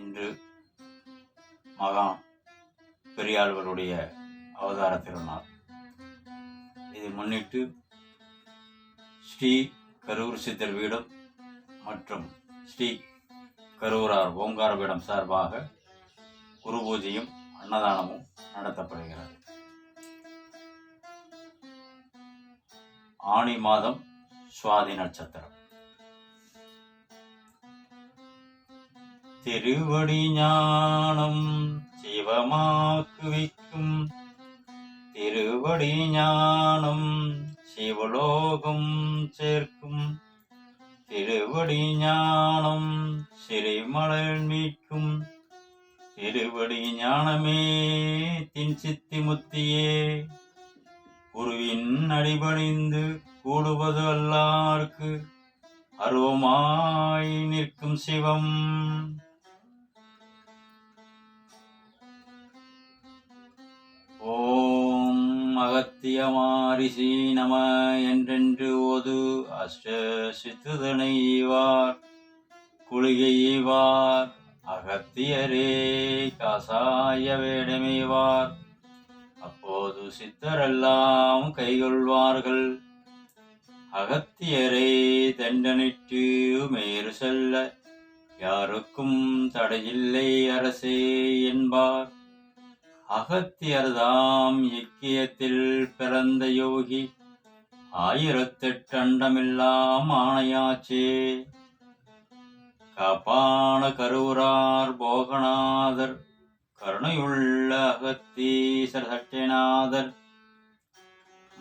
இன்று மகான் பெரியாழ்வருடைய அவதார திருநாள். இதை முன்னிட்டு ஸ்ரீ கரூர் சித்தர் வீடம் மற்றும் ஸ்ரீ கரூரார் ஓங்கார பீடம் சார்பாக குரு பூஜையும் அன்னதானமும் நடத்தப்படுகிறது. ஆணி மாதம் சுவாதி நட்சத்திரம். திருவடி ஞானம் சிவமாக்கு வைக்கும் திருவடி ஞானம் சிவலோகம் சேர்க்கும் திருவடி ஞானம் சிறைமலர் மீட்கும் திருவடி ஞானமே தின் சித்தி முத்தியே குருவின் அடிபணிந்து கூடுவது அல்லார்க்கு அருவமாய் நிற்கும் சிவம் ஓம் அகத்தியமாரிசி நம என்றென்று ஓது அஷ்ட சித்துதனைவார் குளிகைவார் அகத்தியரே காசாய வேடமைவார். அப்போது சித்தரெல்லாம் கைகொள்வார்கள். அகத்தியரை தண்டனிட்டு மேறு செல்ல யாருக்கும் தடையில்லை அரசே என்பார். அகத்தியர்தாம் இக்கியத்தில் பிறந்த யோகி. ஆயிரத்தெட்டு அண்டமெல்லாம் ஆணையாச்சே. கபான கருவுரார் போகநாதர் கருணையுள்ள அகத்தீசர் சட்டியநாதர்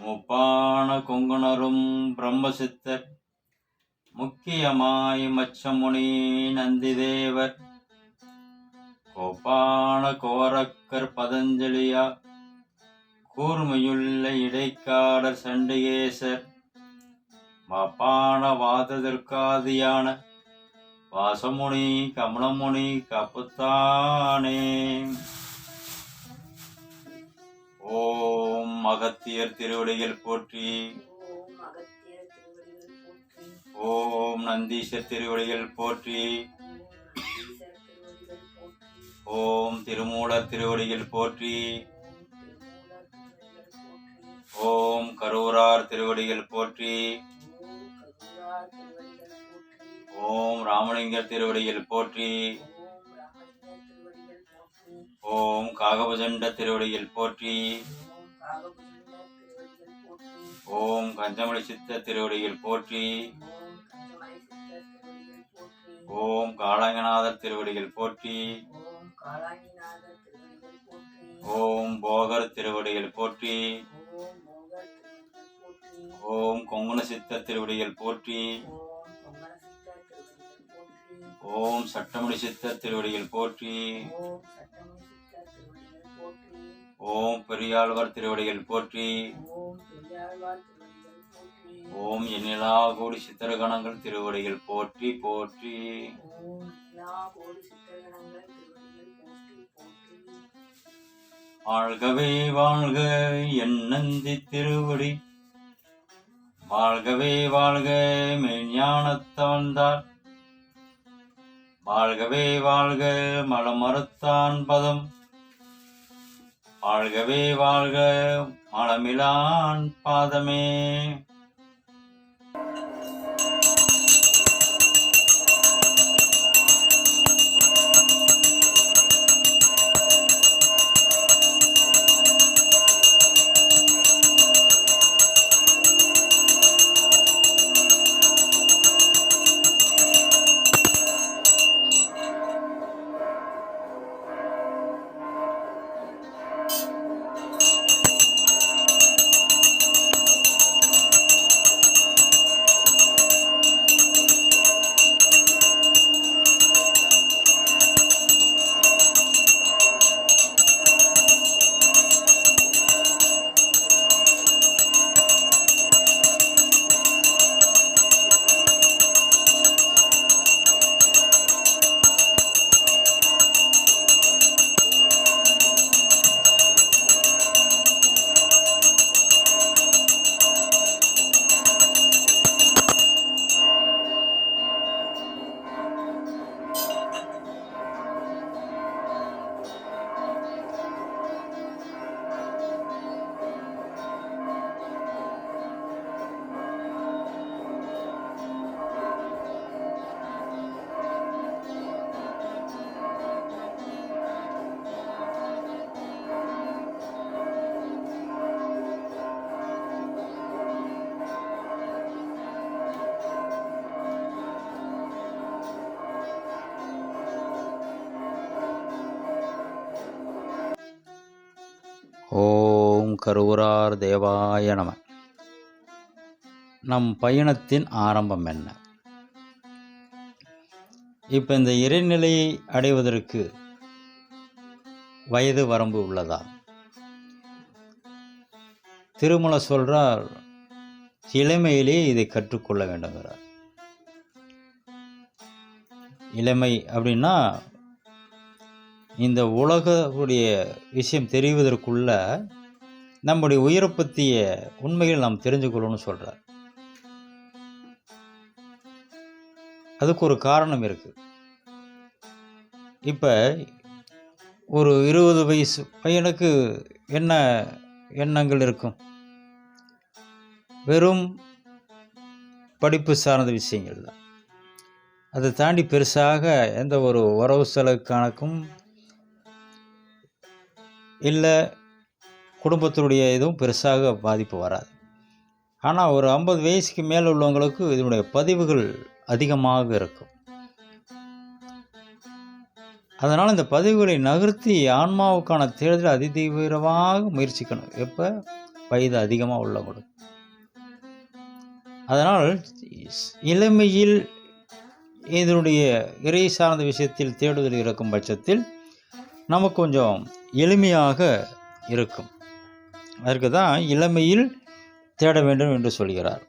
முப்பான கொங்குணரும் பிரம்மசித்தர் முக்கியமாய் மச்சமுனி நந்திதேவர். கோப்பான கோரக்கர் பதஞ்சலியா கூர்மையுள்ள இடைக்காடர் சண்டிகேசர் மாப்பான வாததற்காதியான வாசமுனி கமலமுனி போற்றி. ஓம் அகத்தியர் திருவடிகள் போற்றி. ஓம் நந்தீசர் திருவடிகள் போற்றி. ஓம் திருமூலர் திருவடியில் போற்றி. ஓம் கரூரார் திருவடியில் போற்றி. ஓம் ராமலிங்கர் திருவடியில் போற்றி. ஓம் காகபஜண்ட திருவடியில் போற்றி. ஓம் கஞ்சமணி சித்த திருவடியில் போற்றி. ஓம் காளாங்கநாதர் திருவடியில் போற்றி. ஓம் போகர் திருவடிகள் போற்றி ஓம் கொங்குண சித்த திருவடிகள் போற்றி ஓம் பொம்மன சித்தர் திருவடிகள் போற்றி ஓம் சட்டமணி சித்த சித்தர் திருவடிகள் போற்றி ஓம் பெரியாழ்வார் திருவடிகள் போற்றி ஓம் எண்ணிலா கோடி சித்திரகணங்கள் திருவடிகள் போற்றி போற்றி வாழ்கவே வாழ்க என் நந்தி திருவடி. வாழ்கவே வாழ்க மெஞ்ஞானத்தவந்தார் வாழ்கவே வாழ்க மலமறுத்தான் பதம். வாழ்கவே வாழ்க மலமிலான் பாதமே. கருவூரார் தேவாய நம. நம் பயணத்தின் ஆரம்பம் என்ன? இப்போ இந்த இறைநிலையை அடைவதற்கு வயது வரம்பு உள்ளதா? திருமலை சொல்றார் இளமையிலே இதை கற்றுக்கொள்ள வேண்டுங்கிறார் இளமை அப்படின்னா இந்த உலகவுடைய விஷயம் தெரிவதற்குள்ள நம்முடைய உயிரை பற்றிய உண்மைகள் நாம் தெரிஞ்சுக்கணும்னு சொல்கிறார் அதுக்கு ஒரு காரணம் இருக்குது இப்போ ஒரு இருபது வயசு பையனுக்கு என்ன எண்ணங்கள் இருக்கும்? வெறும் படிப்பு சார்ந்த விஷயங்கள் தான். அதை தாண்டி பெருசாக எந்த ஒரு உறவு செலவு கணக்கும் இல்லை குடும்பத்தினுடைய இதுவும் பெருசாக பாதிப்பு வராது. ஆனால் ஒரு ஐம்பது வயசுக்கு மேலே உள்ளவங்களுக்கு இதனுடைய பதிவுகள் அதிகமாக இருக்கும். அதனால் இந்த பதிவுகளை நகர்த்தி ஆன்மாவுக்கான தேர்தல் அதிதீவிரமாக முயற்சிக்கணும். எப்போ? வயது அதிகமாக உள்ளவங்களுக்கு. அதனால் இளமையில் இதனுடைய இறை சார்ந்த விஷயத்தில் தேடுதல் இருக்கும் பட்சத்தில் நமக்கு கொஞ்சம் எளிமையாக இருக்கும். அதற்கு தான் இளமையில் தேட வேண்டும் என்று சொல்கிறார்.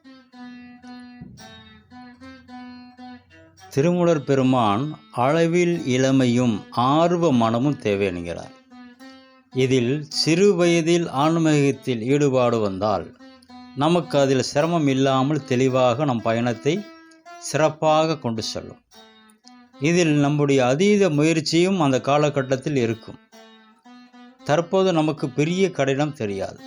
திருமூலர் பெருமான் அளவில் இளமையும் ஆர்வ மனமும் தேவை என்கிறார். இதில் சிறு வயதில் ஆன்மீகத்தில் ஈடுபாடு வந்தால் நமக்கு அதில் சிரமம் இல்லாமல் தெளிவாக நம் பயணத்தை சிறப்பாக கொண்டு செல்லும். இதில் நம்முடைய அதீத முயற்சியும் அந்த காலகட்டத்தில் இருக்கும். தற்போது நமக்கு பெரிய கடினம் தெரியாது.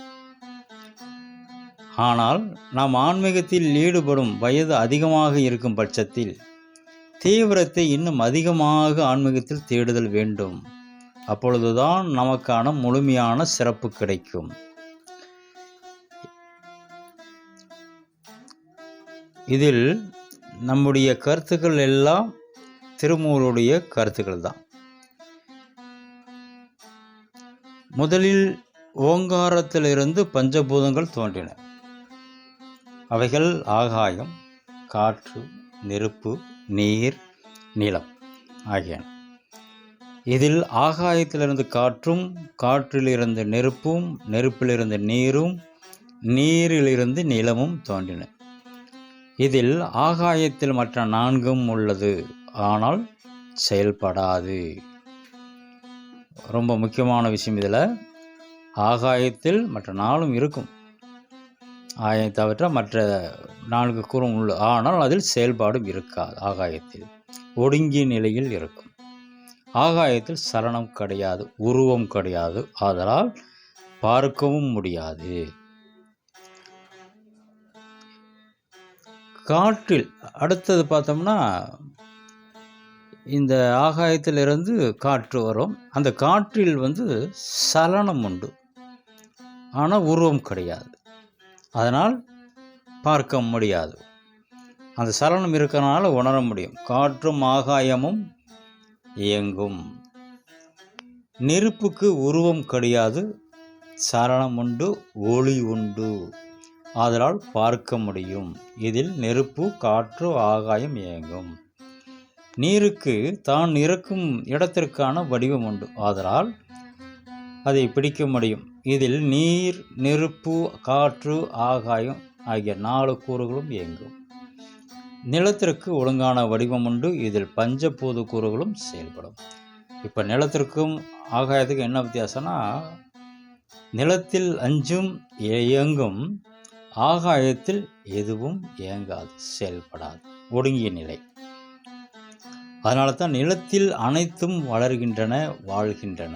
ஆனால் நாம் ஆன்மீகத்தில் ஈடுபடும் வயது அதிகமாக இருக்கும் பட்சத்தில் தீவிரத்தை இன்னும் அதிகமாக ஆன்மீகத்தில் தேடுதல் வேண்டும். அப்பொழுதுதான் நமக்கான முழுமையான சிறப்பு கிடைக்கும். இதில் நம்முடைய கருத்துக்கள் எல்லாம் திருமூலுடைய கருத்துக்கள் தான். முதலில் ஓங்காரத்திலிருந்து பஞ்சபூதங்கள் தோன்றின. அவைகள் ஆகாயம் காற்று நெருப்பு நீர் நிலம் ஆகியன. இதில் ஆகாயத்திலிருந்து காற்றும் காற்றிலிருந்து நெருப்பும் நெருப்பிலிருந்து நீரும் நீரிலிருந்து நிலமும் தோன்றின. இதில் ஆகாயத்தில் மற்ற நான்கும் உள்ளது. ஆனால் செயல்படாது. ரொம்ப முக்கியமான விஷயம் இதில். ஆகாயத்தில் மற்ற நாளும் இருக்கும். ஆயை தவிர மற்ற நான்கு கூறும் உள்ள ஆனால் அதில் செயல்பாடும் இருக்காது ஆகாயத்தில். ஒடுங்கிய நிலையில் இருக்கும். ஆகாயத்தில் சலனம் கிடையாது உருவம் கிடையாது ஆதலால் பார்க்கவும் முடியாது. காற்றில் அடுத்தது பார்த்தோம்னா இந்த ஆகாயத்திலிருந்து காற்று வரும். அந்த காற்றில் வந்து சலனம் உண்டு. ஆனால் உருவம் கிடையாது. அதனால் பார்க்க முடியாது. அந்த சலனம் இருக்கிறனால உணர முடியும். காற்றும் ஆகாயமும் இயங்கும். நெருப்புக்கு உருவம் கிடையாது. சலனம் உண்டு ஒளி உண்டு. ஆதலால் பார்க்க முடியும். இதில் நெருப்பு காற்று ஆகாயம் இயங்கும். நீருக்கு தான் இருக்கும் இடத்திற்கான வடிவம் உண்டு. ஆதலால் அதை பிடிக்க முடியும். இதில் நீர் நெருப்பு காற்று ஆகாயம் ஆகிய நாலு கூறுகளும் இயங்கும். நிலத்திற்கு ஒழுங்கான வடிவம் உண்டு. இதில் பஞ்சபூத கூறுகளும் செயல்படும். இப்போ நிலத்திற்கும் ஆகாயத்துக்கும் என்ன வித்தியாசம்னா நிலத்தில் அஞ்சும் இயங்கும் ஆகாயத்தில் எதுவும் இயங்காது செயல்படாது ஒடுங்கிய நிலை. அதனால தான் நிலத்தில் அனைத்தும் வளர்கின்றன வாழ்கின்றன.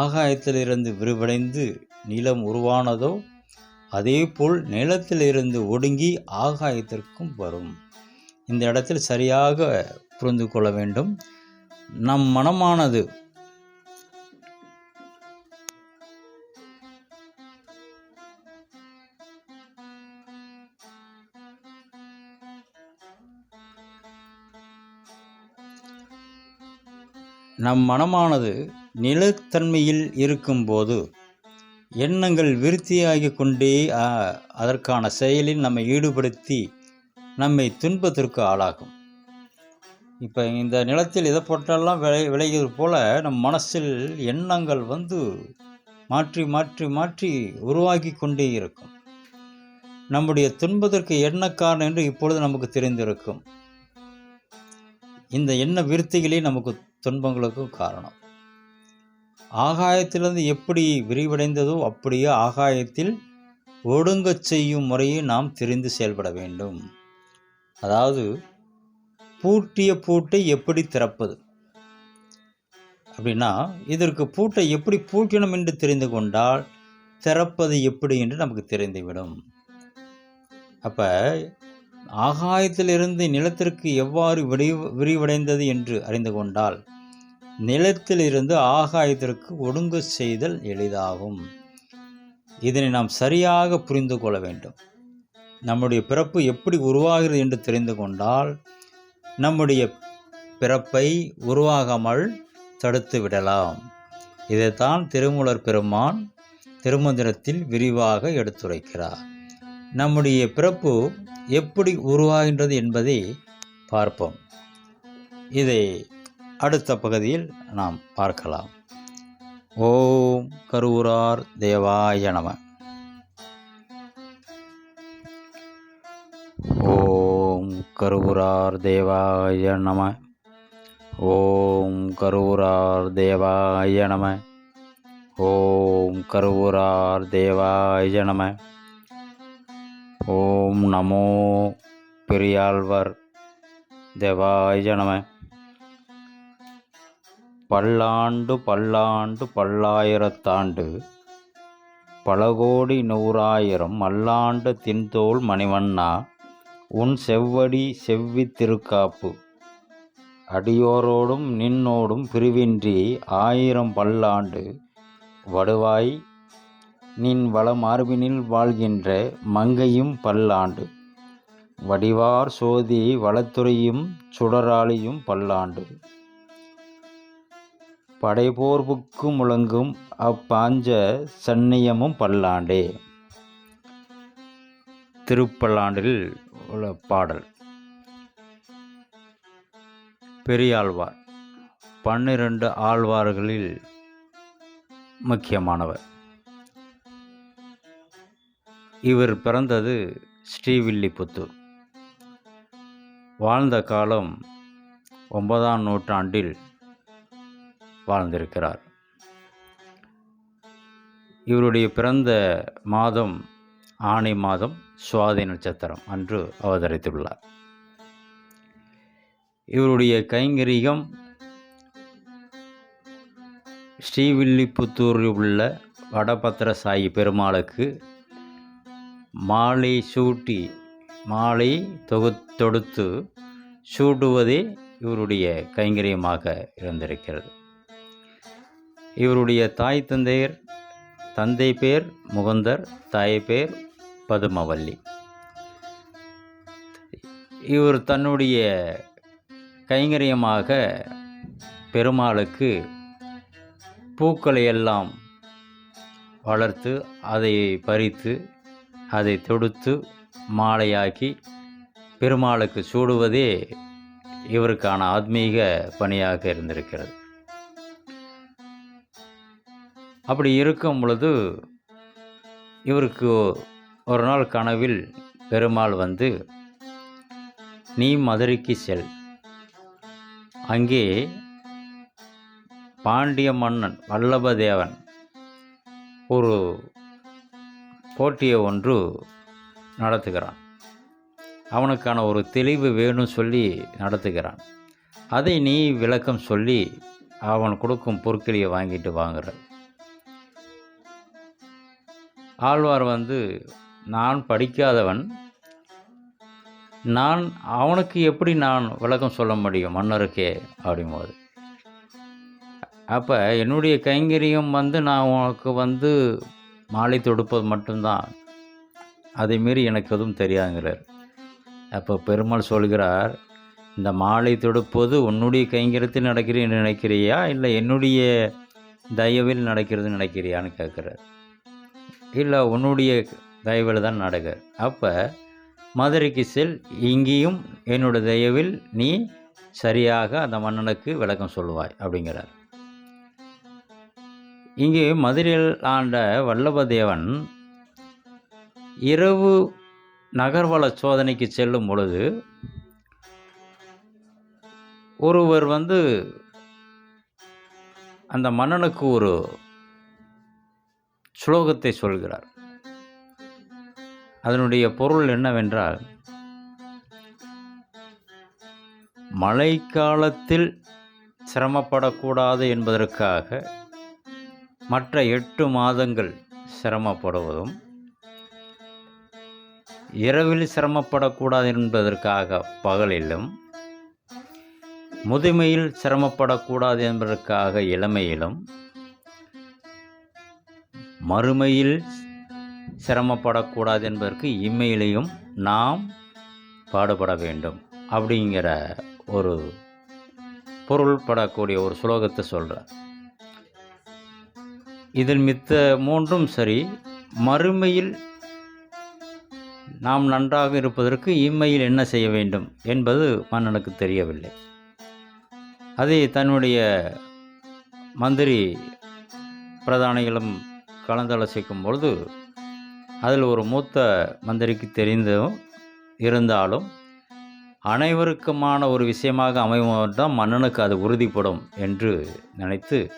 ஆகாயத்திலிருந்து விரிவடைந்து நிலம் உருவானதோ அதேபோல் நிலத்திலிருந்து ஒடுங்கி ஆகாயத்திற்கும் வரும். இந்த இடத்தில் சரியாக புரிந்து கொள்ள வேண்டும். நம் மனமானது நம் மனமானது நிலத்தன்மையில் இருக்கும்போது எண்ணங்கள் விருத்தியாகி கொண்டே அதற்கான செயலில் நம்மை ஈடுபடுத்தி நம்மை துன்பத்திற்கு ஆளாகும் இப்போ இந்த நிலத்தில் இதை போட்டெல்லாம் விளை விளைகிறது போல் நம் மனசில் எண்ணங்கள் வந்து மாற்றி மாற்றி மாற்றி உருவாகி கொண்டே இருக்கும். நம்முடைய துன்பத்திற்கு என்ன காரணம் என்று இப்பொழுது நமக்கு தெரிந்திருக்கும். இந்த எண்ண விருத்திகளே நமக்கு துன்பங்களுக்கும் காரணம். ஆகாயத்திலிருந்து எப்படி விரிவடைந்ததோ அப்படியே ஆகாயத்தில் ஒடுங்கச் செய்யும் முறையை நாம் தெரிந்து செயல்பட வேண்டும். அதாவது பூட்டிய பூட்டை எப்படி திறப்பது? அப்படின்னா இதற்கு பூட்டை எப்படி பூட்டணும் என்று தெரிந்து கொண்டால் திறப்பது எப்படி என்று நமக்கு தெரிந்துவிடும். அப்போ ஆகாயத்திலிருந்து நிலத்திற்கு எவ்வாறு விரிவு விரிவடைந்தது என்று அறிந்து கொண்டால் நிலத்திலிருந்து ஆகாயத்திற்கு ஒடுங்கு செய்தல் எளிதாகும். இதனை நாம் சரியாக புரிந்து கொள்ள வேண்டும். நம்முடைய பிறப்பு எப்படி உருவாகிறது என்று தெரிந்து கொண்டால் நம்முடைய பிறப்பை உருவாகாமல் தடுத்து விடலாம். இதைத்தான் திருமூலர் பெருமான் திருமந்திரத்தில் விரிவாக எடுத்துரைக்கிறார். நம்முடைய பிறப்பு எப்படி உருவாகின்றது என்பதை பார்ப்போம். இதை அடுத்த பகுதியில் நாம் பார்க்கலாம். ஓம் கருவூரார் தேவாய நம. ஓம் கருவூரார் தேவாய நம. ஓம் கருவூரார் தேவாய நம. ஓம் கருவூரார் தேவாய நம. ஓம் நமோ பெரியாழ்வர் தேவாய நம. பல்லாண்டு பல்லாண்டு பல்லாயிரத்தாண்டு பலகோடி நூறாயிரம் மல்லாண்டு தின்தோல் மணிவண்ணா உன் செவ்வடி செவ்வி திருக்காப்பு. அடியோரோடும் நின்னோடும் பிரிவின்றி ஆயிரம் பல்லாண்டு வடுவாய் நின் வளமார்பினில் வாழ்கின்ற மங்கையும் பல்லாண்டு வடிவார் சோதி வளத்துறையும் சுடராளியும் பல்லாண்டு. படைபோர்வுக்கு முழங்கும் அப்பாஞ்ச சந்நியமும் பல்லாண்டே. திருப்பல்லாண்டில் உள்ள பாடல். பெரியாழ்வார் பன்னிரண்டு ஆழ்வார்களில் முக்கியமானவர். இவர் பிறந்தது ஸ்ரீவில்லிபுத்தூர். வாழ்ந்த காலம் ஒன்பதாம் நூற்றாண்டில் வாழ்ந்திருக்கிறார். இவருடைய பிறந்த மாதம் ஆணை மாதம் சுவாதி நட்சத்திரம் அன்று அவதரித்துள்ளார். இவருடைய கைங்கரியம் ஸ்ரீவில்லிபுத்தூரில் உள்ள வடபத்திர சாயி பெருமாளுக்கு மாலை சூட்டி மாலை தொகு தொடுத்து சூடுவதே இவருடைய கைங்கரியமாக இருந்திருக்கிறது. இவருடைய தாய் தந்தையர் தந்தை பேர் முகந்தர் தாய் பேர் பதுமவல்லி. இவர் தன்னுடைய கைங்கரியமாக பெருமாளுக்கு பூக்களை எல்லாம் வளர்த்து அதை பறித்து அதை தொடுத்து மாலையாக்கி பெருமாளுக்கு சூடுவதே இவருக்கான ஆத்மீக பணியாக இருந்திருக்கிறது. அப்படி இருக்கும் பொழுது இவருக்கு ஒரு நாள் கனவில் பெருமாள் வந்து நீ மதுரைக்கு செல். அங்கே பாண்டிய மன்னன் வல்லபதேவன் ஒரு போட்டியை ஒன்று நடத்துகிறான். அவனுக்கான ஒரு தெளிவு வேணும் சொல்லி நடத்துகிறான். அதை நீ விளக்கம் சொல்லி அவன் கொடுக்கும் பொருட்களையை வாங்கிட்டு வாங்குற ஆழ்வார் வந்து நான் படிக்காதவன் நான் அவனுக்கு எப்படி நான் விளக்கம் சொல்ல முடியும் மன்னருக்கே? அப்படிங்கும்போது அப்போ என்னுடைய கைங்கரியம் வந்து நான் உனக்கு வந்து மாலை தொடுப்பது மட்டும்தான். அதை மீறி எனக்கு எதுவும் தெரியாதுங்கிறார். அப்போ பெருமாள் சொல்கிறார் இந்த மாலை தொடுப்பது உன்னுடைய கைங்கரியத்தில் நடக்கிறேன்னு நினைக்கிறியா? இல்லை என்னுடைய தயவில் நடக்கிறதுன்னு நினைக்கிறியான்னு கேட்குறார். இல்லை உன்னுடைய தயவில் தான் நடக்க. அப்போ மதுரைக்கு செல் இங்கேயும் என்னோட தயவில் நீ சரியாக அந்த மன்னனுக்கு விளக்கம் சொல்லுவாய் அப்படிங்கிறார். இங்கே மதுரையில் ஆண்ட வல்லபதேவன் இரவு நகர்வள சோதனைக்கு செல்லும் பொழுது ஒருவர் வந்து அந்த மன்னனுக்கு ஒரு ஸ்லோகத்தை சொல்கிறார். அதனுடைய பொருள் என்னவென்றால் மழைக்காலத்தில் சிரமப்படக்கூடாது என்பதற்காக மற்ற எட்டு மாதங்கள் சிரமப்படுவதும் இரவில் சிரமப்படக்கூடாது என்பதற்காக பகலிலும் முதுமையில் சிரமப்படக்கூடாது என்பதற்காக இளமையிலும் மறுமையில் சிரமப்படக்கூடாது என்பதற்கு இம்மையிலையும் நாம் பாடுபட வேண்டும் அப்படிங்கிற ஒரு பொருள்படக்கூடிய ஒரு சுலோகத்தை சொல்கிறார் இதில் மித்த மூன்றும் சரி மறுமையில் நாம் நன்றாக இருப்பதற்கு இம்மையில் என்ன செய்ய வேண்டும் என்பது மன்னனுக்கு தெரியவில்லை. அதை தன்னுடைய மந்திரி பிரதானிகளும் கலந்தாலோசிக்கும் பொழுது அதில் ஒரு மூத்த மந்திரிக்கு தெரிந்தும் இருந்தாலும் அனைவருக்குமான ஒரு விஷயமாக அமைவதுதான் தான் மன்னனுக்கு அது உறுதிப்படும் என்று நினைத்து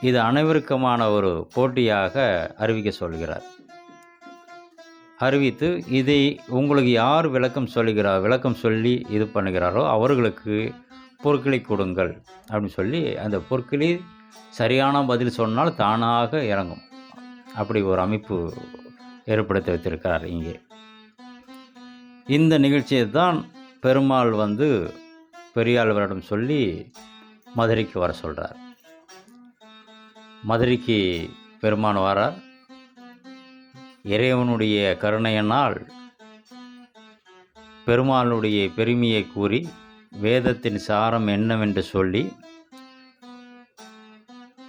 இது அனைவருக்குமான ஒரு போட்டியாக அறிவிக்க சொல்கிறார். அறிவித்து இதை உங்களுக்கு யார் விளக்கம் சொல்லுகிறார் விளக்கம் சொல்லி இது பண்ணுகிறாரோ அவர்களுக்கு பொருட்களை கொடுங்கள் அப்படின்னு சொல்லி அந்த பொருட்களை சரியான பதில் சொன்னால் தானாக இறங்கும். அப்படி ஒரு அமைப்பு ஏற்படுத்தி வைத்திருக்கிறார் இங்கே. இந்த நிகழ்ச்சியை தான் பெருமாள் வந்து பெரியாழ்வரிடம் சொல்லி மதுரைக்கு வர சொல்கிறார் மதுரைக்கு பெருமான் வரார். இறைவனுடைய கருணையினால் பெருமாளுடைய பெருமையை கூறி வேதத்தின் சாரம் என்னவென்று சொல்லி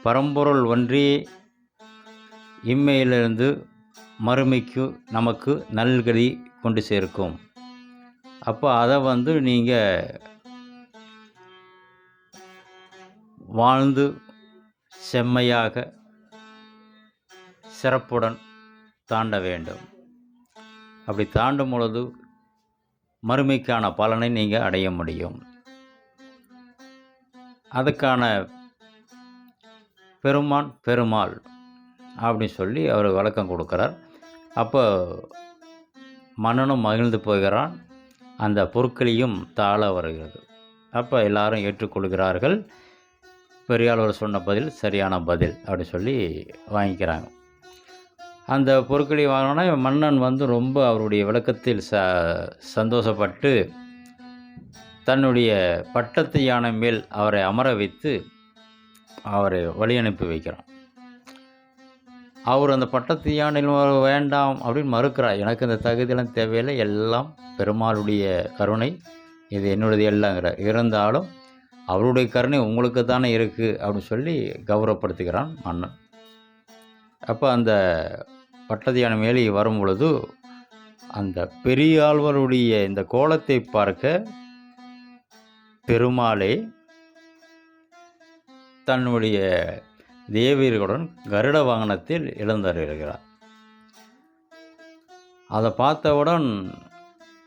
பரம்பொருள் ஒன்றே இம்மையிலிருந்து மறுமைக்கு நமக்கு நல்கதி கொண்டு சேர்க்கும். அப்போ அதை வந்து நீங்கள் வாழ்ந்து செம்மையாக சிறப்புடன் தாண்ட வேண்டும். அப்படி தாண்டும் பொழுது மறுமைக்கான பலனை நீங்கள் அடைய முடியும். அதுக்கான பெருமான் பெருமாள் அப்படின்னு சொல்லி அவர் விளக்கம் கொடுக்குறார். அப்போ மன்னனும் மகிழ்ந்து போகிறான். அந்த பொருட்களையும் தாழ வருகிறது. அப்போ எல்லாரும் ஏற்றுக்கொள்கிறார்கள். பெரியாளர் சொன்ன பதில் சரியான பதில் அப்படின்னு சொல்லி வாங்கிக்கிறாங்க. அந்த பொருட்களை வாங்கினோன்னா மன்னன் வந்து ரொம்ப அவருடைய விளக்கத்தில் ச சந்தோஷப்பட்டு தன்னுடைய பட்டத்து யானை மேல் அவரை அமர வைத்து அவரை வழி அனுப்பி வைக்கிறான். அவர் அந்த பட்டத்தியானில் வேண்டாம் அப்படின்னு மறுக்கிறார். எனக்கு இந்த தகுதியெல்லாம் தேவையில்லை. எல்லாம் பெருமாளுடைய கருணை. இது என்னுடையது எல்லாங்கிறார். இருந்தாலும் அவருடைய கருணை உங்களுக்கு தானே இருக்குது அப்படின்னு சொல்லி கௌரவப்படுத்துகிறான் மன்னன். அப்போ அந்த பட்டதியான மேலே வரும் பொழுது அந்த பெரியாழ்வருடைய இந்த கோலத்தை பார்க்க பெருமாளே தன்னுடைய தேவியர்களுடன் கருட வாகனத்தில் எழுந்தருகிறார் அதை பார்த்தவுடன்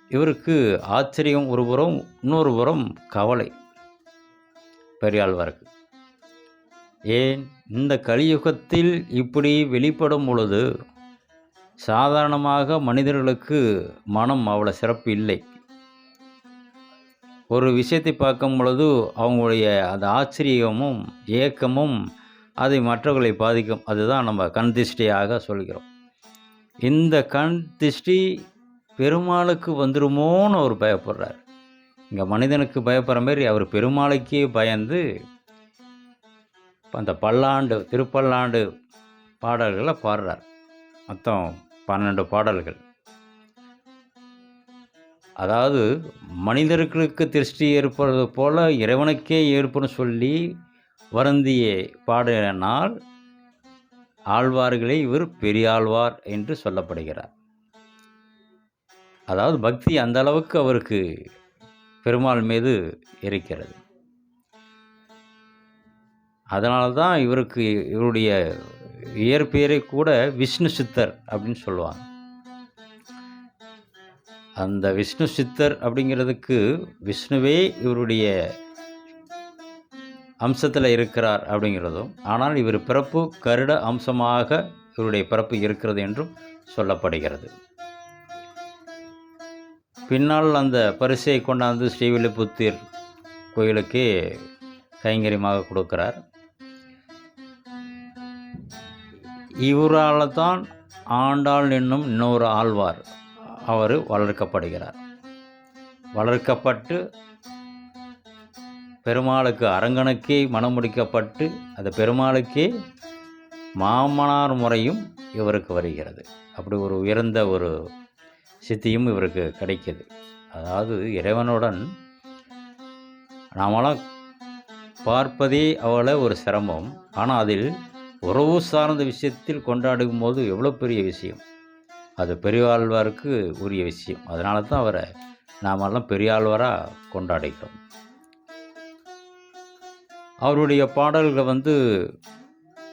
இவருக்கு ஆச்சரியம் ஒரு புறம் இன்னொரு புறம் கவலை. பெரியாழ்வாருக்கு ஏன் இந்த கலியுகத்தில் இப்படி வெளிப்படும் பொழுது சாதாரணமாக மனிதர்களுக்கு மனம் அவ்வளோ சிறப்பு இல்லை. ஒரு விஷயத்தை பார்க்கும் பொழுது அவங்களுடைய அந்த ஆச்சரியமும் ஏக்கமும் அதை மற்றவர்களை பாதிக்கும். அதுதான் நம்ம கண் திஷ்டியாக சொல்கிறோம். இந்த கண் திஷ்டி பெருமாளுக்கு வந்துருமோன்னு அவர் பயப்படுறார். இங்கே மனிதனுக்கு பயப்படுற மாதிரி அவர் பெருமாளுக்கே பயந்து அந்த பல்லாண்டு திருப்பல்லாண்டு பாடல்களை பாடுறார். மொத்தம் பன்னெண்டு பாடல்கள். அதாவது மனிதர்களுக்கு திருஷ்டி ஏற்படுறது போல் இறைவனுக்கே ஏற்படும் சொல்லி வருந்திய பாடினால் ஆழ்வார்களே இவர் பெரியாழ்வார் என்று சொல்லப்படுகிறார். அதாவது பக்தி அந்த அளவுக்கு அவருக்கு பெருமாள் மீது இருக்கிறது. அதனால தான் இவருக்கு இவருடைய இயற்பெயரை கூட விஷ்ணு சித்தர் அப்படின்னு சொல்லுவாங்க. அந்த விஷ்ணு சித்தர் அப்படிங்கிறதுக்கு விஷ்ணுவே இவருடைய அம்சத்தில் இருக்கிறார் அப்படிங்கிறதும் ஆனால் இவர் பிறப்பு கருட அம்சமாக இவருடைய பிறப்பு இருக்கிறது என்றும் சொல்லப்படுகிறது. பின்னால் அந்த பரிசை கொண்டாந்து ஸ்ரீவில்லிபுத்தூர் கோயிலுக்கே கைங்கரியமாக கொடுக்கிறார். இவரால் தான் ஆண்டாள் என்னும் இன்னொரு ஆழ்வார் அவர் வளர்க்கப்படுகிறார். வளர்க்கப்பட்டு பெருமாளுக்கு அரங்கனுக்கே மனம் முடிக்கப்பட்டு அந்த பெருமாளுக்கே மாமனார் முறையும் இவருக்கு வருகிறது. அப்படி ஒரு உயர்ந்த ஒரு சித்தியும் இவருக்கு கிடைக்கிது. அதாவது இறைவனுடன் நாமெல்லாம் பார்ப்பதே அவளை ஒரு சிரமம். ஆனால் அதில் உறவு சார்ந்த விஷயத்தில் கொண்டாடும் போது எவ்வளோ பெரிய விஷயம். அது பெரியாழ்வாருக்கு உரிய விஷயம். அதனால தான் அவரை நாமெல்லாம் பெரியாழ்வாராக கொண்டாடுகிறோம் அவருடைய பாடல்கள் வந்து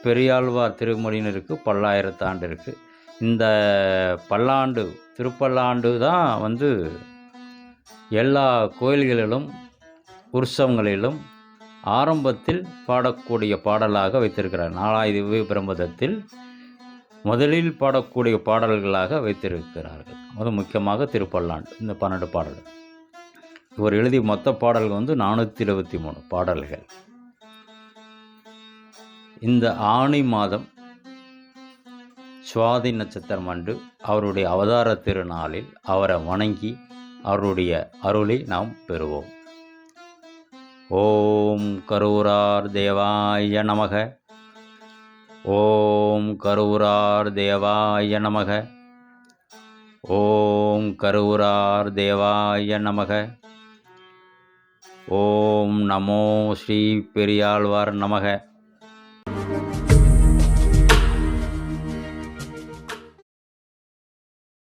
பெரியாழ்வார் திருமொழியினருக்கு பல்லாயிரத்து ஆண்டு இருக்குது இந்த பல்லாண்டு திருப்பல்லாண்டு தான் வந்து எல்லா கோயில்களிலும் உற்சவங்களிலும் ஆரம்பத்தில் பாடக்கூடிய பாடலாக வைத்திருக்கிறார். நாலாயிரம் பிரம்மதத்தில் முதலில் பாடக்கூடிய பாடல்களாக வைத்திருக்கிறார்கள். அது முக்கியமாக திருப்பல்லாண்டு இந்த பன்னெண்டு பாடல்கள். இவர் எழுதிய மொத்த பாடல்கள் வந்து நானூற்றி இருபத்தி மூணு பாடல்கள். இந்த ஆணி மாதம் சுவாதி நட்சத்திரம் அன்று அவருடைய அவதார திருநாளில் அவரை வணங்கி அவருடைய அருளை நாம் பெறுவோம். ஓம் கரூரார் தேவாய நமக. ஓம் கருவுரார் தேவாய நமக. ஓம் கருவுரார் தேவாய நமக. ஓம் நமோ ஸ்ரீ பெரியாழ்வார் நமக.